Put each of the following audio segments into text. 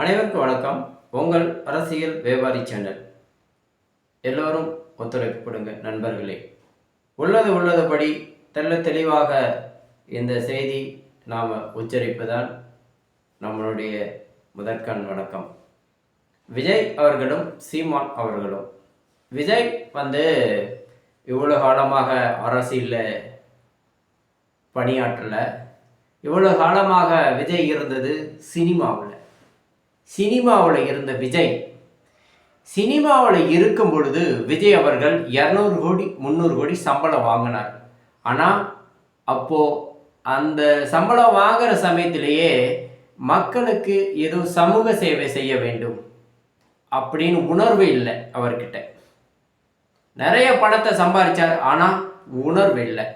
அனைவருக்கும் வணக்கம். உங்கள் அரசியல் வியாபாரி சேனல். எல்லோரும் ஒத்துழைப்பு கொடுங்க நண்பர்களே. உள்ளது உள்ளதுபடி தெள்ள தெளிவாக இந்த செய்தி நாம் உச்சரிப்பதால் நம்மளுடைய முதற்கண் வணக்கம். விஜய் அவர்களும் சீமான் அவர்களும். விஜய் வந்து இவ்வளோ காலமாக அரசியலில் பணியாற்றலை. இவ்வளோ காலமாக விஜய் இருந்தது சினிமாவில். சினிமாவில் இருந்த விஜய். சினிமாவில் இருக்கும் பொழுது விஜய் அவர்கள் இரநூறு கோடி முந்நூறு கோடி சம்பளம் வாங்கினார். ஆனால் அப்போது அந்த சம்பளம் வாங்குகிற சமயத்திலேயே மக்களுக்கு ஏதோ சமூக சேவை செய்ய வேண்டும் அப்படின்னு உணர்வு இல்லை அவர்கிட்ட. நிறைய பணத்தை சம்பாதிச்சார் ஆனால் உணர்வு இல்லை.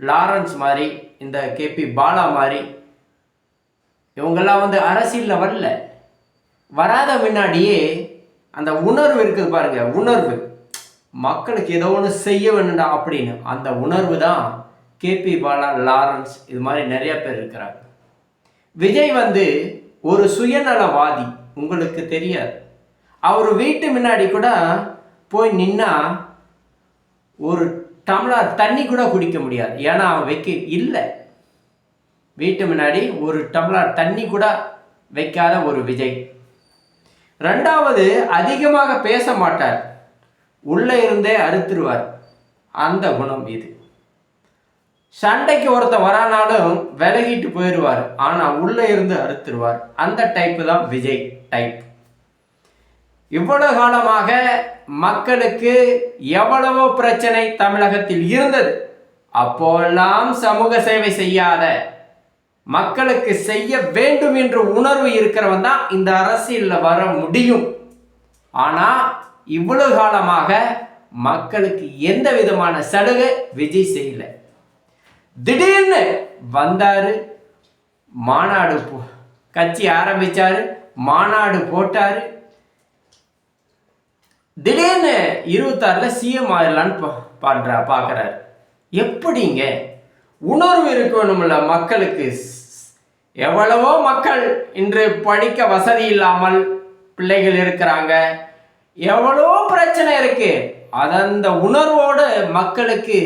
லாரன்ஸ் மாதிரி இந்த கேபி பாலா மாதிரி இவங்கெல்லாம் வந்து அரசியலில் வரல. வராத முன்னாடியே அந்த உணர்வு இருக்குது பாருங்க உணர்வு. மக்களுக்கு ஏதோ ஒன்று செய்ய வேணும்டா அப்படின்னு. அந்த உணர்வு தான் கேபி பாலா லாரன்ஸ் இது மாதிரி நிறைய பேர் இருக்கிறாங்க. விஜய் வந்து ஒரு சுயநலவாதி உங்களுக்கு தெரியாது. அவர் வீட்டு முன்னாடி கூட போய் நின்னா ஒரு டம்ளர் தண்ணி கூட குடிக்க முடியாது. ஏன்னா அவன் வைக்க இல்லை. வீட்டு முன்னாடி ஒரு டம்ளர் தண்ணி கூட வைக்காத ஒரு விஜய். ரெண்டாவது அதிகமாக பேச மாட்டார். உள்ளே இருந்தே அறுத்துருவார். அந்த குணம் இது. சண்டைக்கு ஒருத்தன் வரானாலும் விலகிட்டு போயிடுவார். ஆனால் உள்ளே இருந்து அறுத்துருவார். அந்த டைப்பு தான் விஜய் டைப் இவ்வளவு காலமாக மக்களுக்கு எவ்வளவோ பிரச்சனை தமிழகத்தில் இருந்தது. அப்போல்லாம் சமூக சேவை செய்யாத மக்களுக்கு செய்ய வேண்டும் என்ற உணர்வு இருக்கிறவன் தான் இந்த அரசியலில் வர முடியும். ஆனால் இவ்வளவு காலமாக மக்களுக்கு எந்த விதமான சலுகை விஜய் செய்யல. திடீர்னு வந்தாரு மாநாடு கட்சி ஆரம்பிச்சாரு மாநாடு போட்டாரு. திடீர்னு இருபத்தாறுல சிஎம் ஆயிடலான்னு பா- பண்றா பார்க்குறாரு எப்படிங்க? உணர்வு இருக்கணும்ல மக்களுக்கு எவ்வளவோ மக்கள் இன்று படிக்க வசதி இல்லாமல் பிள்ளைகள் இருக்கிறாங்க. எவ்வளோ பிரச்சனை இருக்கு. அது அந்த உணர்வோடு மக்களுக்கு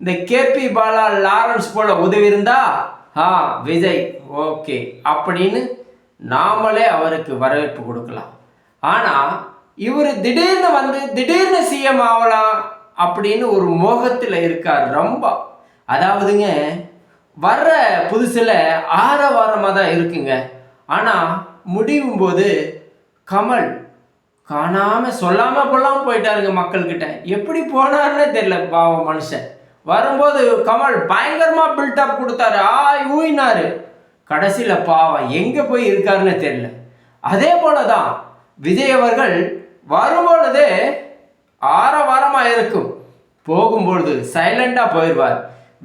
இந்த கேபி பாலா லாரன்ஸ் போல உதவி இருந்தா ஆ விஜய் ஓகே அப்படின்னு நாமளே அவருக்கு வரவேற்பு கொடுக்கலாம். ஆனால் இவர் திடீர்னு வந்து திடீர்னு சிஎம் ஆகலாம் அப்படின்னு ஒரு மோகத்தில் இருக்கார் ரொம்ப. அதாவதுங்க வர்ற புதுசில் ஆரவாரமாக தான் இருக்குங்க. ஆனால் முடியும் போது கமல் காணாமல் சொல்லாமல் கொள்ளாமல் போயிட்டாருங்க மக்கள்கிட்ட. எப்படி போனாருன்னே தெரியல பாவம் மனுஷன். வரும்போது கமல் பயங்கரமாக பில்டப் கொடுத்தாரு. ஆய் ஊயினாரு. கடைசியில் பாவம் எங்கே போய் இருக்காருன்னு தெரியல. அதே போல தான் விஜய் அவர்கள் வரும்பொழுதே ஆரவாரமாக இருக்கும். போகும்பொழுது சைலண்டாக போயிடுவார்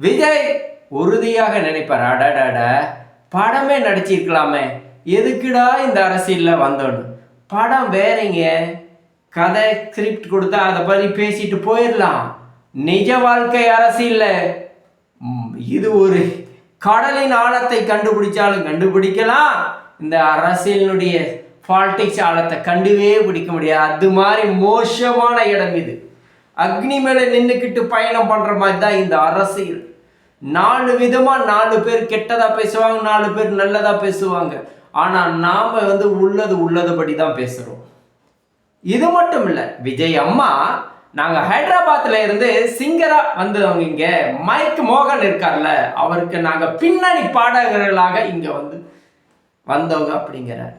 விஜய் உறுதியாக நினைப்பார். அடடட படமே நடிச்சிருக்கலாமே. எதுக்குடா இந்த அரசியலில் வந்தோன்னு. படம் வேறங்க. கதை ஸ்கிரிப்ட் கொடுத்தா அதை பற்றி பேசிட்டு போயிடலாம். நிஜ வாழ்க்கை அரசியல் இது ஒரு கடலின் ஆழத்தை கண்டுபிடிச்சாலும் கண்டுபிடிக்கலாம். இந்த அரசியலினுடைய பாலிடிக்ஸ் ஆழத்தை கண்டுவே பிடிக்க முடியாது. அது மாதிரி மோசமான இடம் இது. அக்னி மேலே நின்றுக்கிட்டு பயணம் பண்ணுற மாதிரி தான் இந்த அரசியல். நாலு விதமாக நாலு பேர் கெட்டதாக பேசுவாங்க நாலு பேர் நல்லதாக பேசுவாங்க. ஆனால் நாம் வந்து உள்ளது உள்ளதுபடி தான் பேசுகிறோம் இது மட்டும் இல்லை விஜய் அம்மா நாங்கள் ஹைதராபாத்தில் இருந்து சிங்கராக வந்தவங்க இங்கே மைக் மோகன் இருக்கார்ல அவருக்கு நாங்கள் பின்னணி பாடகர்களாக இங்கே வந்து வந்தவங்க அப்படிங்கிறார்.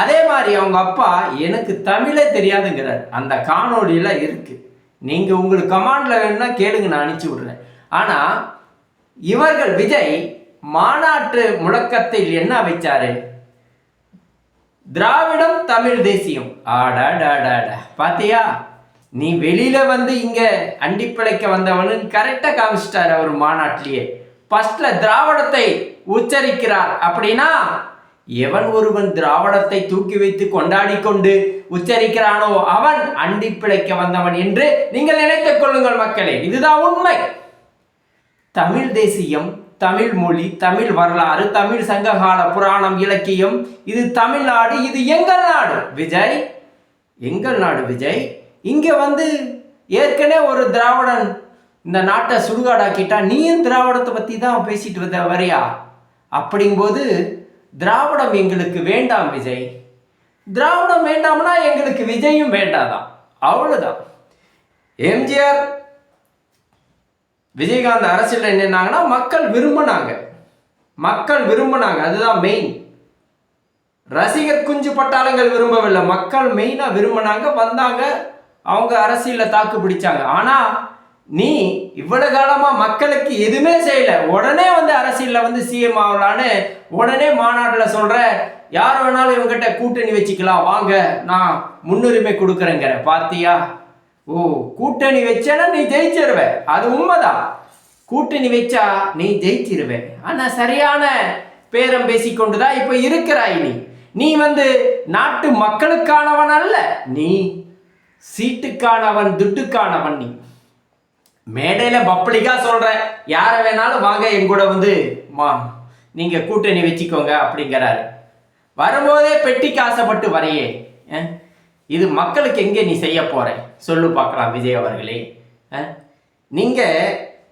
அதே மாதிரி அவங்க அப்பா எனக்கு தமிழே தெரியாதுங்கிறார். அந்த காணொளியில் இருக்கு. நீங்கள் உங்களுக்கு கமாண்டில் வேணும்னா கேளுங்க நான் அனுப்பிச்சி விட்றேன். ஆனால் இவர்கள் விஜய் மாநாட்டு முழக்கத்தில் என்ன வைச்சாரு? திராவிடம் தமிழ் தேசியம். ஆடாடாடாடா. பாத்தியா? நீ வெளியில வந்து இங்க அண்டி பிழைக்க வந்தவனு கரெக்டா காமிச்சிட்டாரு அவர் மாநாட்டிலேயே. ஃபர்ஸ்ட்ல திராவிடத்தை உச்சரிக்கிறார் அப்படின்னா எவன் ஒருவன் திராவிடத்தை தூக்கி வைத்து கொண்டாடி கொண்டு உச்சரிக்கிறானோ அவன் அண்டி பிழைக்க வந்தவன் என்று நீங்கள் நினைத்துக் கொள்ளுங்கள் மக்களே. இதுதான் உண்மை. தமிழ் தேசியம் தமிழ் மொழி தமிழ் வரலாறு தமிழ் சங்ககால புராணம் இலக்கியம். இது தமிழ்நாடு இது எங்கள் நாடு. விஜய் எங்கள் நாடு விஜய். இங்கே வந்து ஏற்கனவே ஒரு திராவிடன் இந்த நாட்டை சுடுகாடாக்கிட்டா நீயும் திராவிடத்தை பற்றி தான் பேசிட்டு வந்த வரியா? அப்படிங்கும்போது திராவிடம் எங்களுக்கு வேண்டாம் விஜய். திராவிடம் வேண்டாம்னா எங்களுக்கு விஜயும் வேண்டாதான். அவ்வளோதான் எம்ஜிஆர் விஜயகாந்த் அரசியல் என்னன்னாங்கன்னா மக்கள் விரும்பினாங்க. மக்கள் விரும்பினாங்க. அதுதான் மெயின் ரசிகர் குஞ்சு பட்டாளங்கள் விரும்பவில்லை. மக்கள் மெயினாக விரும்பினாங்க. வந்தாங்க. அவங்க அரசியலில் தாக்கு பிடிச்சாங்க. ஆனால் நீ இவ்வளவு காலமாக மக்களுக்கு எதுவுமே செய்யலை. உடனே வந்து அரசியலில் வந்து சிஎம் ஆகலான்னு உடனே மாநாட்டில் சொல்கிற யார் வேணாலும் இவங்ககிட்ட கூட்டணி வச்சுக்கலாம். வாங்க நான் முன்னுரிமை கொடுக்குறேங்கிற. பார்த்தியா ஓ கூட்டணி வச்சேன்னா நீ ஜெயிச்சிருவ. அது உண்மைதான். கூட்டணி வச்சா நீ ஜெயிச்சிருவ. ஆனா சரியான பேரம் பேசிக்கொண்டு தான் இப்போ இருக்கிறாய் நீ. நீ வந்து நாட்டு மக்களுக்கானவன் அல்ல நீ சீட்டுக்கானவன் துட்டுக்கானவன் நீ. மேடையில பப்ளிக்கா சொல்ற யார வேணாலும் வாங்க என் கூட வந்து மா நீங்க கூட்டணி வச்சுக்கோங்க அப்படிங்கிறாரு. வரும்போதே பெட்டிக்கு ஆசைப்பட்டு வரையே அஹ், இது மக்களுக்கு எங்கே நீ செய்ய போற? சொல்லு பார்க்கலாம் விஜய் அவர்களே. நீங்கள் நீங்க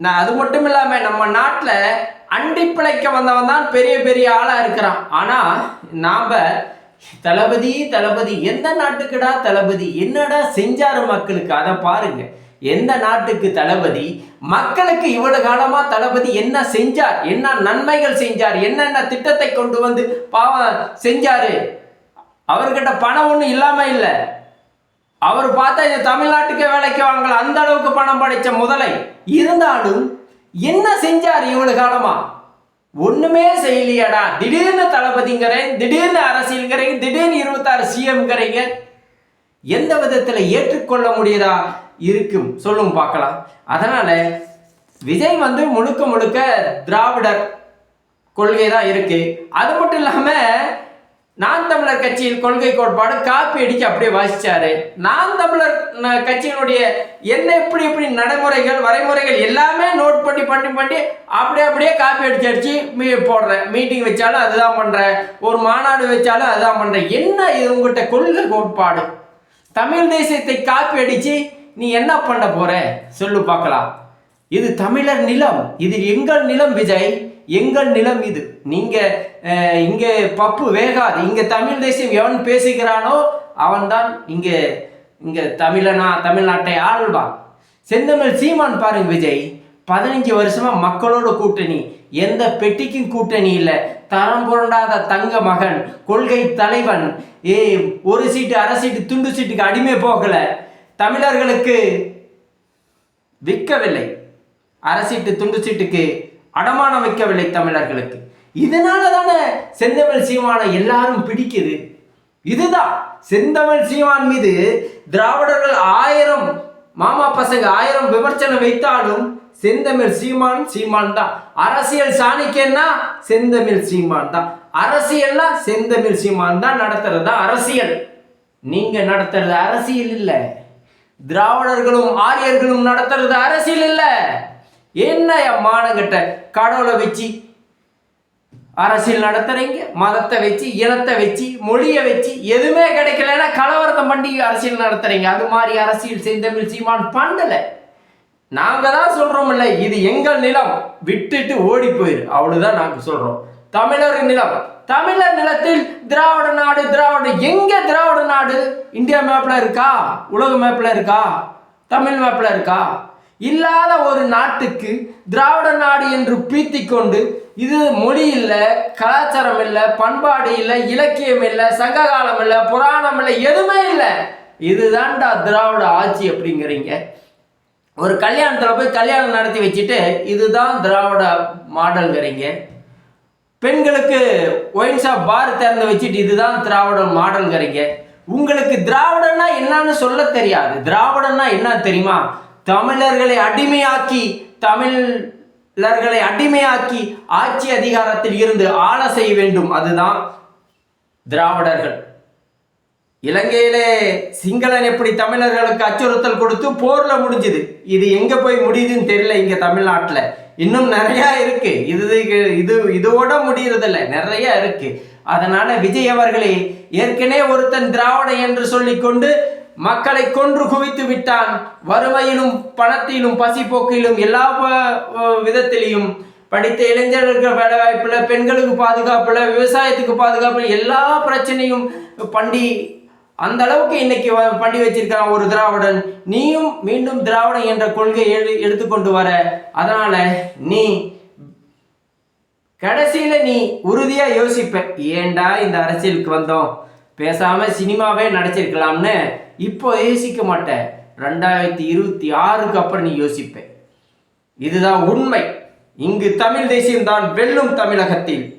நான் அது மட்டும் இல்லாம நம்ம நாட்டில் அண்டி பிழைக்க வந்தவன் தான் பெரிய பெரிய ஆளா இருக்கிறான். ஆனா நாம தளபதி தளபதி எந்த நாட்டுக்குடா தளபதி என்னடா செஞ்சாரு மக்களுக்கு? அதை பாருங்க. எந்த நாட்டுக்கு தளபதி மக்களுக்கு இவ்வளவு காலமா தளபதி என்ன செஞ்சார்? என்ன நன்மைகள் செஞ்சார்? என்னென்ன திட்டத்தை கொண்டு வந்து பாவம் செஞ்சாரு? அவர்கிட்ட பணம் ஒன்றும் இல்லாமல் இல்லை. அவர் பார்த்தா இது தமிழ்நாட்டுக்கே வேலைக்கு வாங்கல. அந்த அளவுக்கு பணம் படைத்த முதலை. இருந்தாலும் என்ன செஞ்சார் இவ்வளவு காலமா? ஒண்ணுமே செய்யலையாடா. திடீர்னு தளபதிங்கிறேன் திடீர்னு அரசியல்ங்கிறீங்க திடீர்னு இருபத்தாறு சிஎம்ங்கிறீங்க. எந்த விதத்துல ஏற்றுக்கொள்ள முடியதா? இருக்கும். சொல்லும் பார்க்கலாம். அதனால விஜய் வந்து முழுக்க முழுக்க திராவிடர் கொள்கை தான் இருக்கு. அது மட்டும் இல்லாம நான் தமிழர் கட்சியின் கொள்கை கோட்பாடு காப்பி அடிக்க அப்படியே வாசிச்சாரு. நான் தமிழர் கட்சியினுடைய என்ன எப்படி எப்படி நடைமுறைகள் வரைமுறைகள் எல்லாமே நோட் பண்ணி பண்ணி பண்ணி அப்படியே அப்படியே காப்பி அடிச்சு அடிச்சு மீ போடுறேன். மீட்டிங் வச்சாலும் அதுதான் பண்றேன். ஒரு மாநாடு வச்சாலும் அதுதான் பண்றேன். என்ன இது உங்கள்கிட்ட கொள்கை கோட்பாடு? தமிழ் தேசியத்தை காப்பி அடிச்சு நீ என்ன பண்ண போற? சொல்லு பார்க்கலாம். இது தமிழர் நிலம். இது எங்கள் நிலம் விஜய். எங்கள் நிலம் இது. நீங்கள் இங்கே பப்பு வேகாது. இங்கே தமிழ் தேசியம் எவன் பேசுகிறானோ அவன்தான் இங்கே இங்கே தமிழனா தமிழ்நாட்டை ஆள்வான். செந்தமிழ் சீமான் பாருங்க விஜய். பதினஞ்சு வருஷமா மக்களோட கூட்டணி. எந்த பெட்டிக்கும் கூட்டணி இல்லை. தரம் புரண்டாத தங்க மகன் கொள்கை தலைவன். ஏ ஒரு சீட்டு அரை சீட்டு துண்டு சீட்டுக்கு அடிமை போகல. தமிழர்களுக்கு விற்கவில்லை. அரசீட்டு துண்டு சீட்டுக்கு அடமானம் வைக்கவில்லை தமிழர்களுக்கு. இதனால தானே செந்தமிழ் சீமானை எல்லாரும் பிடிக்குது? இதுதான் செந்தமிழ் சீமான் மீது திராவிடர்கள் ஆயிரம் மாமா பசங்க ஆயிரம் விமர்சனம் வைத்தாலும் செந்தமிழ் சீமான் சீமான் தான். அரசியல் சாணிக்கன்னா செந்தமிழ் சீமான் தான். அரசியல்னா செந்தமிழ் சீமான் தான் நடத்துறது தான் அரசியல். நீங்க நடத்துறது அரசியல் இல்ல. திராவிடர்களும் ஆரியர்களும் நடத்துறது அரசியல் இல்ல. என்ன மானங்கிட்ட கடவுளை வச்சு அரசியல் நடத்துறீங்க மதத்தை வச்சு இனத்தை வச்சு மொழியை வச்சு எதுவுமே கிடைக்கலன்னா கலவரத்தை பண்ணி அரசியல் நடத்துறீங்க. அது மாதிரி அரசியல் செந்தமிழ் சீமான் பண்ணலை. நாங்கள் தான் சொல்கிறோம்ல இது எங்கள் நிலம். விட்டுட்டு ஓடி போயிரு. அவ்வளோதான் நாங்கள் சொல்கிறோம் தமிழர் நிலம். தமிழர் நிலத்தில் திராவிட நாடு திராவிட எங்க திராவிட நாடு? இந்தியா மேப்ல இருக்கா? உலக மேப்ல இருக்கா? தமிழ் மேப்ல இருக்கா? இல்லாத ஒரு நாட்டுக்கு திராவிட நாடு என்று பீத்தி கொண்டு இது மொழி இல்லை கலாச்சாரம் இல்லை பண்பாடு இல்லை இலக்கியம் இல்லை சங்ககாலம் இல்லை புராணம் இல்லை எதுவுமே இல்லை. இதுதான்டா திராவிட ஆட்சி அப்படிங்கிறீங்க. ஒரு கல்யாணத்தில் போய் கல்யாணம் நடத்தி வச்சுட்டு இதுதான் திராவிட மாடல்ங்கிறீங்க. பெண்களுக்கு ஒயின் ஷாப் பார் திறந்து வச்சுட்டு இதுதான் திராவிட மாடல்ங்கிறீங்க. உங்களுக்கு திராவிடன்னா என்னன்னு சொல்ல தெரியாது. திராவிடன்னா என்ன தெரியுமா? தமிழர்களை அடிமையாக்கி தமிழர்களை அடிமையாக்கி ஆட்சி அதிகாரத்தில் இருந்து ஆள செய்ய வேண்டும். அதுதான் திராவிடர்கள். இலங்கையிலே சிங்களன் எப்படி தமிழர்களுக்கு அச்சுறுத்தல் கொடுத்து போர்ல முடிஞ்சுது? இது எங்க போய் முடியுதுன்னு தெரியல இங்க தமிழ்நாட்டில். இன்னும் நிறையா இருக்கு. இது இது இதோட முடியறதில்ல. நிறைய இருக்கு. அதனால விஜய் அவர்களே ஏற்கனவே ஒருத்தன் திராவிட என்று சொல்லிக்கொண்டு மக்களை கொன்று குவித்து விட்டான். வறுமையிலும் பணத்திலும் பசிப்போக்கிலும் எல்லா விதத்திலையும் படித்த இளைஞர்கள் வேலை வாய்ப்புல பெண்களுக்கு பாதுகாப்புல விவசாயத்துக்கு பாதுகாப்புல எல்லா பிரச்சனையும் பண்டி அந்த அளவுக்கு இன்னைக்கு வ- பண்ணி வச்சிருக்கான் ஒரு திராவிடன். நீயும் மீண்டும் திராவிடன் என்ற கொள்கை எடு- எடுத்துக்கொண்டு வர. அதனால நீ கடைசியில நீ உறுதியா யோசிப்ப. ஏண்டா இந்த அரசியலுக்கு வந்தோம்? பேசாம சினிமாவே நடிச்சிருக்கலாம்னு இப்போ யோசிக்க மாட்டேன். ரெண்டாயிரத்தி இருபத்தி ஆறுக்கு அப்புறம் நீ யோசிப்பேன். இதுதான் உண்மை. இங்கு தமிழ் தேசியம் தான் வெல்லும் தமிழகத்தில்.